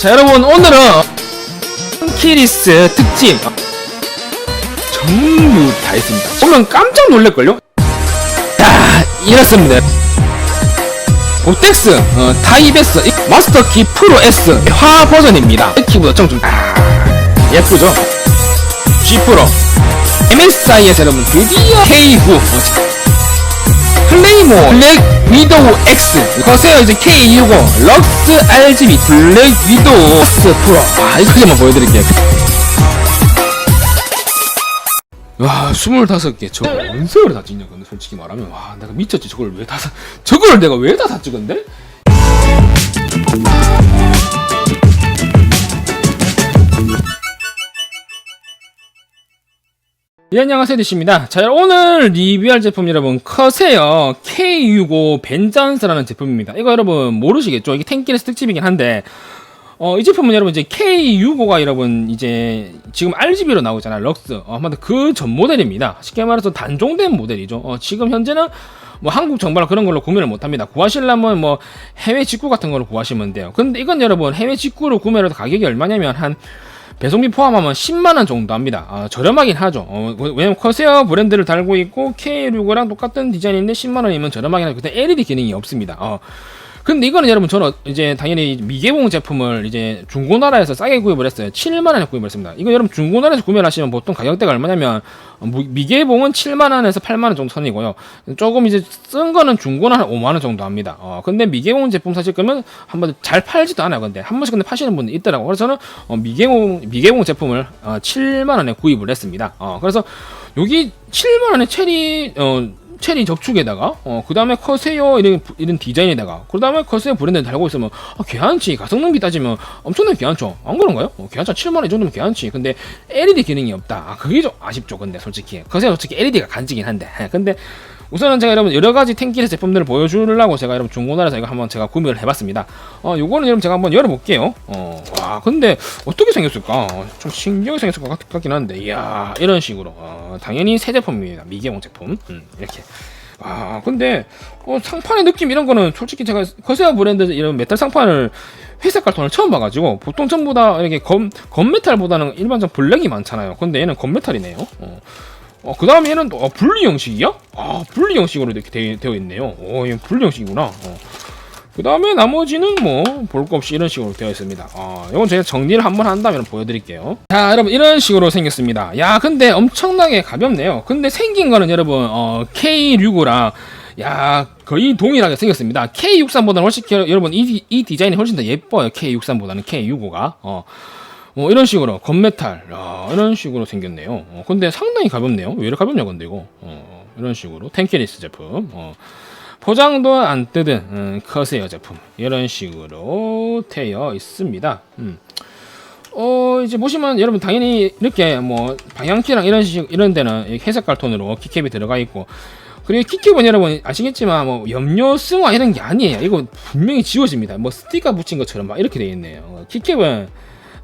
자 여러분 오늘은 키리스 특집 전부 다 있습니다. 보면 깜짝 놀랄걸요? 야 이렇습니다. 보텍스 어, 타이베스 이- 마스터키 프로 S 화 버전입니다. 키보다 좀, 좀 아, 예쁘죠? G 프로. MSI에서 여러분 드디어 K9 어, 플레이모 블랙 위도우 X. 거세요 이제 K250 럭스 RGB 블랙 위도우 프로 아 이거만 보여드릴게요. 와 25개. 저거 원석을 다 찍냐 근데 솔직히 말하면. 와 내가 미쳤지. 저걸 왜다 저걸 내가 왜 다 다 찍은데? 예, 안녕하세요, 디씨입니다. 자, 오늘 리뷰할 제품 여러분, 커세어 K65 벤잔스라는 제품입니다. 이거 여러분 모르시겠죠? 이게 텐키레스 특집이긴 한데, 어, 이 제품은 여러분 이제 K65가 여러분 이제 지금 RGB로 나오잖아요. 럭스. 어, 한마디 그전 모델입니다. 쉽게 말해서 단종된 모델이죠. 어, 지금 현재는 뭐 한국 정발 그런 걸로 구매를 못 합니다. 구하시려면 뭐 해외 직구 같은 걸로 구하시면 돼요. 근데 이건 여러분 해외 직구로 구매를 해도 가격이 얼마냐면 한 배송비 포함하면 10만원 정도 합니다. 아, 저렴하긴 하죠. 어, 왜냐면 커세어 브랜드를 달고 있고 K65랑 똑같은 디자인인데 10만원이면 저렴하긴 하죠. 근데 LED 기능이 없습니다. 어. 근데 이거는 여러분 저는 이제 당연히 미개봉 제품을 이제 중고나라에서 싸게 구입을 했어요. 7만 원에 구입을 했습니다. 이거 여러분 중고나라에서 구매를 하시면 보통 가격대가 얼마냐면 어, 무- 미개봉은 7만 원에서 8만 원 정도 선이고요. 조금 이제 쓴 거는 중고는 한 5만 원 정도 합니다. 어, 근데 미개봉 제품 사실 거면 한번 잘 팔지도 않아요. 근데 한 번씩 근데 파시는 분이 있더라고. 그래서 저는 어, 미개봉 미개봉 제품을 어, 7만 원에 구입을 했습니다. 어, 그래서 여기 7만 원에 체리 어 체리 적축에다가 어 그 다음에 커세어 이런 이런 디자인에다가 그 다음에 커세어 브랜드 달고 있으면 아, 괜찮지 가성능비 따지면 엄청나게 괜찮죠 안 그런가요? 어, 괜찮죠 7만 원 이 정도면 괜찮지 근데 LED 기능이 없다. 아, 그게 좀 아쉽죠 근데 솔직히. 커세어 솔직히 LED가 간지긴 한데. 근데 우선은 제가 여러분 여러 가지 탱키의 제품들을 보여주려고 제가 여러분 중고나라에서 이거 한번 제가 구매를 해봤습니다. 어, 요거는 여러분 제가 한번 열어볼게요. 어, 와, 근데 어떻게 생겼을까? 어, 좀 신기하게 생겼을 것 같, 같긴 한데, 이야, 이런 식으로. 어, 당연히 새 제품입니다. 미개봉 제품. 음, 이렇게. 아, 근데, 어, 상판의 느낌 이런 거는 솔직히 제가 커세어 브랜드 이런 메탈 상판을 회색 깔통을 처음 봐가지고 보통 전부 다 이렇게 검, 검메탈보다는 일반적 블랙이 많잖아요. 근데 얘는 검메탈이네요. 어. 어, 그 다음에 얘는 또, 어, 분리 형식이야? 아, 분리 형식으로 이렇게 되, 되어 있네요. 오, 이건 분리 형식이구나. 어. 그 다음에 나머지는 뭐, 볼거 없이 이런 식으로 되어 있습니다. 아, 이건 제가 정리를 한번 한 다음에 보여드릴게요. 자, 여러분, 이런 식으로 생겼습니다. 야, 근데 엄청나게 가볍네요. 근데 생긴 거는 여러분, 어, K65랑, 야, 거의 동일하게 생겼습니다. K63보다는 훨씬, 여러분, 이, 이 디자인이 훨씬 더 예뻐요. K63보다는 K65가. 어. 어, 이런 식으로 건메탈 아, 이런 식으로 생겼네요. 어, 근데 상당히 가볍네요. 왜 이렇게 가볍냐 근데 이거 어, 이런 식으로 텐키리스 제품 어, 포장도 안 뜯은 음, 커세어 제품 이런 식으로 되어 있습니다. 음. 어 이제 보시면 여러분 당연히 이렇게 뭐 방향키랑 이런 식 이런 데는 이 회색 깔 톤으로 키캡이 들어가 있고 그리고 키캡은 여러분 아시겠지만 뭐 염료 승화 이런 게 아니에요. 이거 분명히 지워집니다. 뭐 스티커 붙인 것처럼 막 이렇게 되어 있네요. 어, 키캡은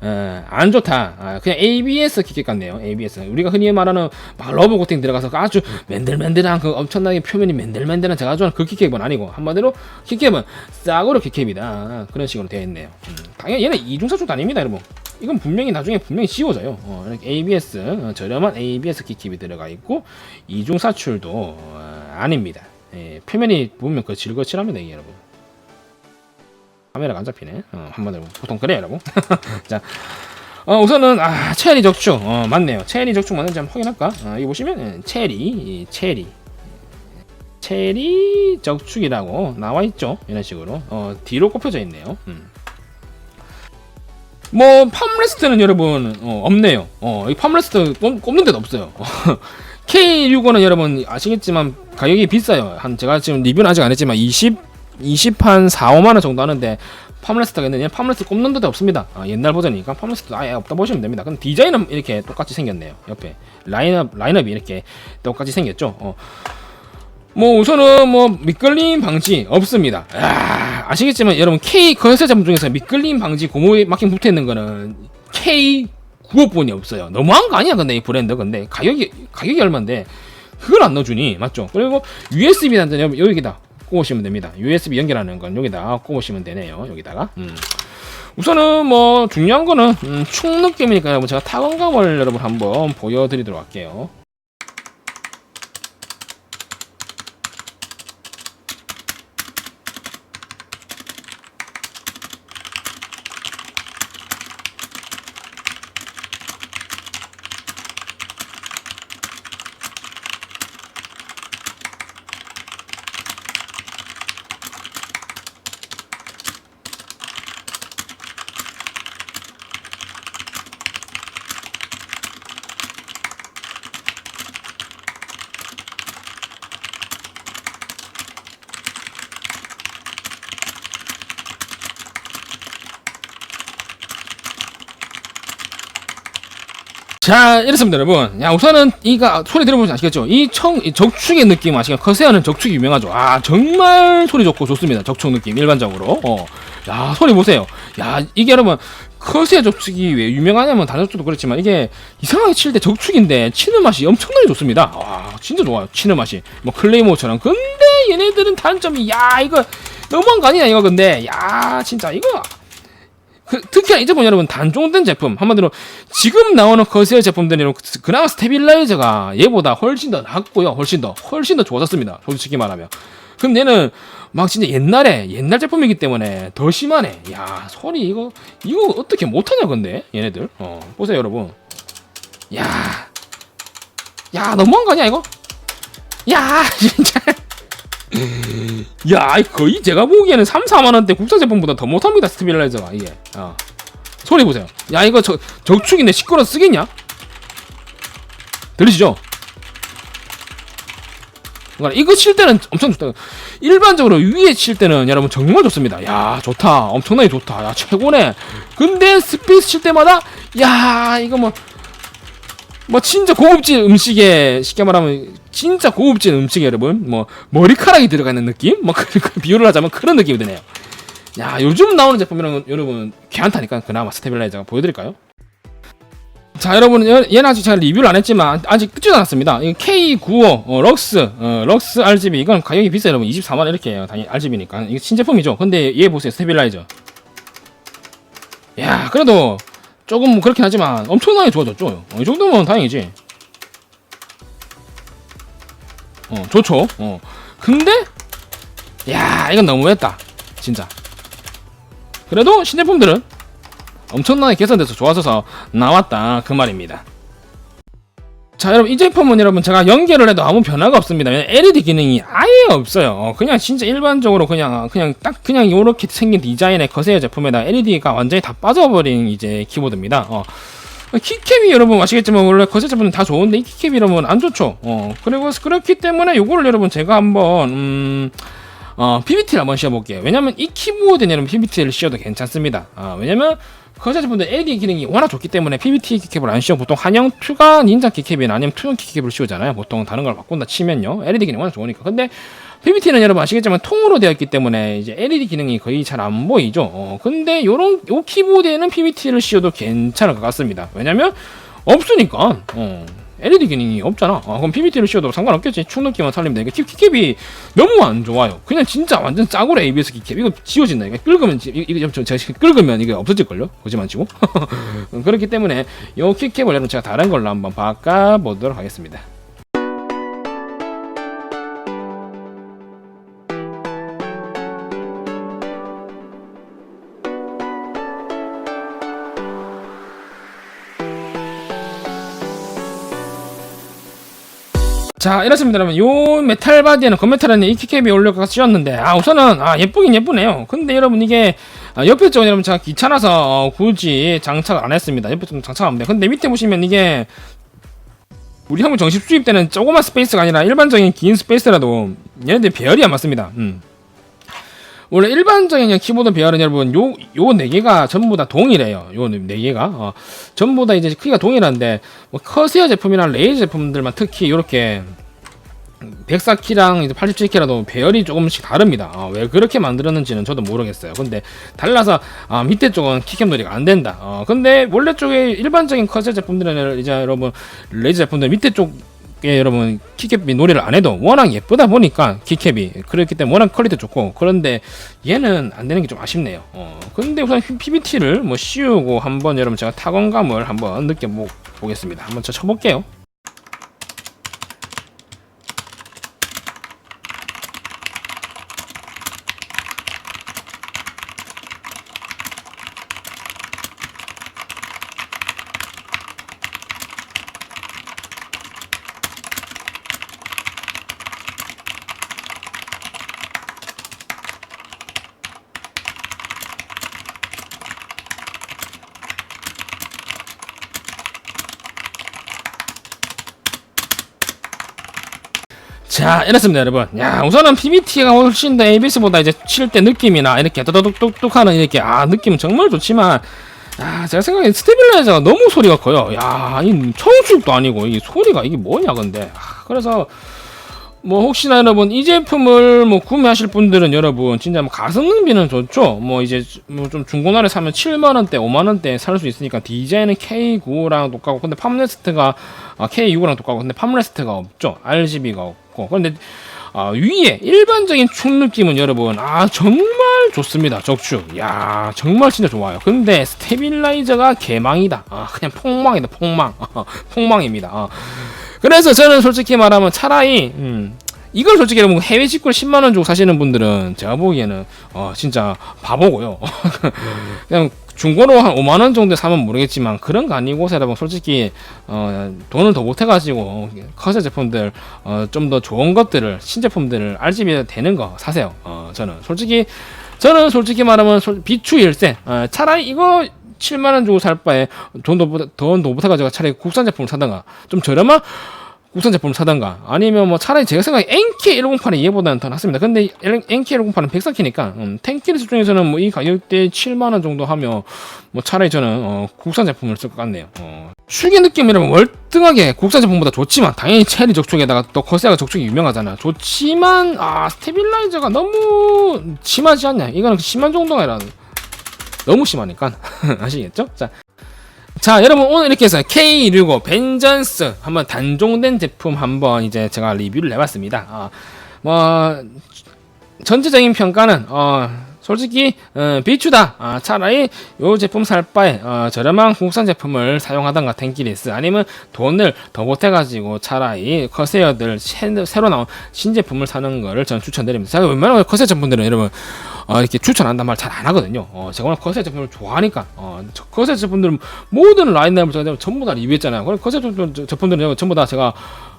어, 안 좋다. 아, 그냥 ABS 키캡 같네요. ABS. 우리가 흔히 말하는 막 러브 코팅 들어가서 아주 맨들맨들한 그 엄청나게 표면이 맨들맨들한 제가 좋아하는 그 키캡은 아니고 한마디로 키캡은 싸구려 키캡이다. 그런 식으로 되어 있네요. 음, 당연히 얘는 이중사축도 아닙니다, 여러분. 이건 분명히 나중에 분명히 지워져요. 어, 이렇게 ABS 어, 저렴한 ABS 키캡이 들어가 있고 이중 사출도 어, 아닙니다. 예, 표면이 보면 그 질거칠합니다, 여러분. 카메라가 안 잡히네. 어, 한번 보통 그래 여러분. 자, 어, 우선은 아 체리 적축 어, 맞네요. 체리 적축 맞는지 한번 확인할까? 어, 이거 보시면 예, 체리 이 체리 체리 적축이라고 나와 있죠. 이런 식으로 어, 뒤로 꼽혀져 있네요. 음. 뭐 팜레스트는 여러분 어, 없네요. 어, 이 팜레스트 꼽, 꼽는 데도 없어요. K65는 여러분 아시겠지만 가격이 비싸요. 한 제가 지금 리뷰는 아직 안 했지만 20 20한 4, 5만 원 정도 하는데 팜레스트가 있는데 팜레스트 꼽는 데도 없습니다. 아, 옛날 버전이니까 팜레스트 아예 없다 보시면 됩니다. 근데 디자인은 이렇게 똑같이 생겼네요. 옆에 라인업 라인업이 이렇게 똑같이 생겼죠. 어. 뭐 우선은 뭐 미끌림 방지 없습니다. 아, 아시겠지만 여러분 K 거세 제품 중에서 미끌림 방지 고무 마킹 붙어 있는 거는 K 9호분이 없어요. 너무한 거 아니야 근데 이 브랜드 근데 가격이 가격이 얼마인데 그걸 안 넣어주니 맞죠? 그리고 USB 단자 여기다 꼽으시면 됩니다. USB 연결하는 건 여기다 꼽으시면 되네요. 여기다가 음. 우선은 뭐 중요한 거는 음, 축 느낌이니까 제가 타건감을 여러분 한번 보여드리도록 할게요. 자, 이렇습니다, 여러분. 야, 우선은 이가 소리 들어보면 아시겠죠? 이 청, 이 적축의 느낌 아시겠죠? 커세어는 적축이 유명하죠. 아, 정말 소리 좋고 좋습니다. 적축 느낌 일반적으로. 어, 야, 소리 보세요. 야, 이게 여러분 커세어 적축이 왜 유명하냐면 다른 적축도 그렇지만 이게 이상하게 칠 때 적축인데 치는 맛이 엄청나게 좋습니다. 와, 진짜 좋아요. 치는 맛이 뭐 클레이모처럼. 근데 얘네들은 단점이 야, 이거 너무한 거 아니냐 이거 근데 야, 진짜 이거 그, 특히나 이제 보면 여러분 단종된 제품. 한마디로 지금 나오는 커세어 제품들이 그나마 스테빌라이저가 얘보다 훨씬 더 낫고요. 훨씬 더 훨씬 더 좋아졌습니다. 솔직히 말하면. 근데 얘는 막 진짜 옛날에 옛날 제품이기 때문에 더 심하네. 야 소리 이거 이거 어떻게 못하냐 근데? 얘네들. 어 보세요 여러분. 야야 너무한 거 아니야 이거? 야 진짜 야, 거의 제가 보기에는 3, 4만 원대 국산 제품보다 더 못합니다. 스테빌라이저가 이게. 어. 소리 보세요. 야, 이거 저 적축인데 시끄러 쓰겠냐? 들리시죠? 그러니까 이거 칠 때는 엄청 좋다. 일반적으로 위에 칠 때는 여러분 정말 좋습니다. 야, 좋다. 엄청나게 좋다. 야, 최고네. 근데 스페이스 칠 때마다 야, 이거 뭐 뭐 진짜 고급진 음식에 쉽게 말하면 진짜 고급진 음식에 여러분 뭐 머리카락이 들어가 있는 느낌 뭐그 비유를 하자면 그런 느낌이 드네요. 야 요즘 나오는 제품이랑 여러분 괜찮다니까 그나마 스테빌라이저가 보여드릴까요? 자 여러분 얘는 아직 제가 리뷰를 안 했지만 아직 뜨지도 않았습니다. 이 K95 어, 럭스 어, 럭스 RGB 이건 가격이 비싸요 여러분 24만 원 이렇게 해요. 당연히 RGB니까 이거 신제품이죠. 근데 얘 보세요 스테빌라이저. 야 그래도 조금 뭐 그렇긴 하지만 엄청나게 좋아졌죠. 어, 이 정도면 다행이지. 어, 좋죠. 어. 근데 야, 이건 너무했다. 진짜. 그래도 신제품들은 엄청나게 개선돼서 좋아져서 나왔다 그 말입니다. 자 여러분 이 제품은 여러분 제가 연결을 해도 아무 변화가 없습니다. LED 기능이 아예 없어요. 어, 그냥 진짜 일반적으로 그냥 그냥 딱 그냥 이렇게 생긴 디자인의 거세어 제품에다 LED가 완전히 다 빠져버린 이제 키보드입니다. 어. 키캡이 여러분 아시겠지만 원래 거세 제품은 다 좋은데 이 키캡이 여러분 안 좋죠. 어. 그리고 그렇기 때문에 요거를 여러분 제가 한번 음. 어, PBT를 한번 씌워볼게요. 왜냐면 이 키보드는 여러분 PBT를 씌워도 괜찮습니다. 어, 왜냐면 제품들 LED 기능이 워낙 좋기 때문에 PBT 키캡을 안 씌워 보통 한영 2가 닌자 키캡이나 아니면 투영 키캡을 씌우잖아요. 보통 다른 걸 바꾼다 치면요. LED 기능 워낙 좋으니까. 근데 PBT는 여러분 아시겠지만 통으로 되어 있기 때문에 이제 LED 기능이 거의 잘 안 보이죠. 어, 근데 요런 요 키보드에는 PBT를 씌워도 괜찮을 것 같습니다. 왜냐면 없으니까. 어. LED 기능이 없잖아. 아, 그럼 PBT를 씌워도 상관없겠지. 축 느낌만 살리면 되니까 키, 키캡이 너무 안 좋아요. 그냥 진짜 완전 짜고래 ABS 키캡. 이거 지워진다. 이거 긁으면 지- 이게 좀 제가 긁으면 이게 없어질걸요. 거짓말 치고. 그렇기 때문에 이 키캡을 여러분 제가 다른 걸로 한번 바꿔보도록 하겠습니다. 자 이렇습니다. 여러분 요 메탈 바디에는 건메탈에는 이 키캡이 올려가 씌웠는데 아 우선은 아 예쁘긴 예쁘네요. 근데 여러분 이게 아, 옆에 쪽은 여러분 제가 귀찮아서 어, 굳이 장착을 안 했습니다. 옆에 쪽 장착하면 돼 근데 밑에 보시면 이게 우리 한국 정식 수입되는 조그만 스페이스가 아니라 일반적인 긴 스페이스라도 얘네들 배열이 안 맞습니다. 음. 원래 일반적인 키보드 배열은 여러분 요 요 네 개가 전부 다 동일해요. 요 네 개가 어, 전부 다 이제 크기가 동일한데 뭐 커세어 제품이나 레이저 제품들만 특히 이렇게 104키랑 이제 87키라도 배열이 조금씩 다릅니다. 어, 왜 그렇게 만들었는지는 저도 모르겠어요. 근데 달라서 아, 밑에 쪽은 키캡 놀이가 안 된다. 어, 근데 원래 쪽에 일반적인 커세어 제품들은 이제 여러분 레이저 제품들 밑에 쪽 예, 여러분 키캡이 놀이를 안 해도 워낙 예쁘다 보니까 키캡이 그렇기 때문에 워낙 퀄리티 좋고 그런데 얘는 안 되는 게 좀 아쉽네요. 어, 근데 우선 PBT를 뭐 씌우고 한번 여러분 제가 타건감을 한번 느껴보겠습니다. 한번 저 쳐볼게요. 자, 이렇습니다, 여러분. 야, 우선은 PBT가 훨씬 더 ABS보다 이제 칠 때 느낌이나 이렇게 또독똑똑 하는 이렇게 아 느낌은 정말 좋지만 아, 제가 생각에 스테빌라이저가 너무 소리가 커요. 야, 이 청축도 아니고 이 소리가 이게 뭐냐 근데. 아, 그래서 뭐 혹시나 여러분 이 제품을 뭐 구매하실 분들은 여러분 진짜 뭐 가성비는 좋죠. 뭐 이제 뭐 좀 중고나라에 사면 7만 원대, 5만 원대 살 수 있으니까 디자인은 K9랑 똑같고 근데 팜레스트가 아, K6랑 똑같고 근데 팜레스트가 없죠. RGB가 없고. 근데 아, 위에 일반적인 축 느낌은 여러분 아 정말 좋습니다. 적축. 야 정말 진짜 좋아요. 근데 스테빌라이저가 개망이다. 아 그냥 폭망이다. 폭망. 폭망입니다. 아. 그래서 저는 솔직히 말하면 차라리 음, 이걸 솔직히 여러분 해외 직구를 10만 원 주고 사시는 분들은 제가 보기에는 어 진짜 바보고요. 그냥 중고로 한 5만 원 정도 사면 모르겠지만 그런 거 아니고 여러분 솔직히 어 돈을 더 못 해가지고 커세 제품들 어 좀 더 좋은 것들을 신제품들을 RGB 되는 거 사세요. 어 저는. 솔직히 저는 솔직히 말하면 솔- 비추 일세. 어, 차라리 이거 7만 원 주고 살 바에 돈도 돈도 못 해가지고 차라리 국산 제품을 사던가. 좀 저렴한 국산 제품을 사던가 아니면 뭐 차라리 제가 생각에 NK108이 얘보다는 더 낫습니다. 근데 NK108은 104키니까 음, 텐키리스 중에서는 뭐 이 가격대 7만 원 정도 하면 뭐 차라리 저는 어, 국산 제품을 쓸 것 같네요. 어. 축의 느낌이라면 월등하게 국산 제품보다 좋지만 당연히 체리 적축에다가 또 커세아가 적축이 유명하잖아. 좋지만 아 스테빌라이저가 너무 심하지 않냐? 이거는 심한 정도가 아니라 너무 심하니까 아시겠죠? 자, 자 여러분 오늘 이렇게 해서 K65 벤전스 한번 단종된 제품 한번 이제 제가 리뷰를 해봤습니다. 아, 뭐 전체적인 평가는 어 솔직히 어, 비추다 아, 차라리 요 제품 살 바에 어, 저렴한 국산 제품을 사용하던가 텐키리스 아니면 돈을 더 보태가지고 차라리 커세어들 새- 새로 나온 신제품을 사는 거를 저는 추천드립니다. 제가 웬만하면 커세 제품들은 여러분 어, 이렇게 추천한단 말 잘 안 하거든요. 어, 제가 워낙 커세 제품을 좋아하니까 어, 저- 커세 제품들은 모든 라인업을 제가 전부 다 리뷰했잖아요. 그럼 제품- 제품들은 전부 다 제가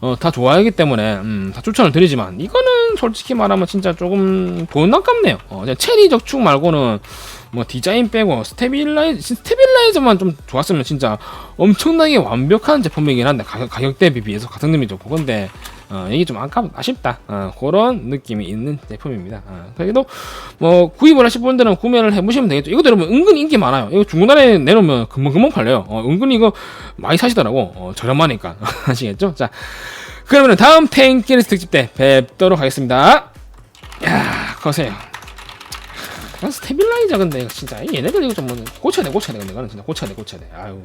어, 다 좋아하기 때문에 음, 다 추천을 드리지만 이거는 솔직히 말하면 진짜 조금 돈 아깝네요. 어, 체리 적축 말고는 뭐 디자인 빼고 스테빌라이 스테빌라이저만 좀 좋았으면 진짜 엄청나게 완벽한 제품이긴 한데 가격, 가격 대 비 비해서 가성비 좋고 근데 어, 이게 좀 아쉽다 어, 그런 느낌이 있는 제품입니다. 어, 그래도 뭐 구입을 하실 분들은 구매를 해보시면 되겠죠. 이것도 여러분 은근 인기 많아요. 이거 중고나라에 내놓으면 금방 금방 팔려요. 어, 은근히 이거 많이 사시더라고. 어, 저렴하니까 아시겠죠? 자 그러면 다음 탱키리스 특집 때 뵙도록 하겠습니다. 야 거세요. 아, 스테빌라이저 근데 진짜 얘네들 이거 좀 뭐 고쳐야 돼 고쳐야 돼 근데 이거는 진짜 고쳐야 돼 고쳐야 돼 아유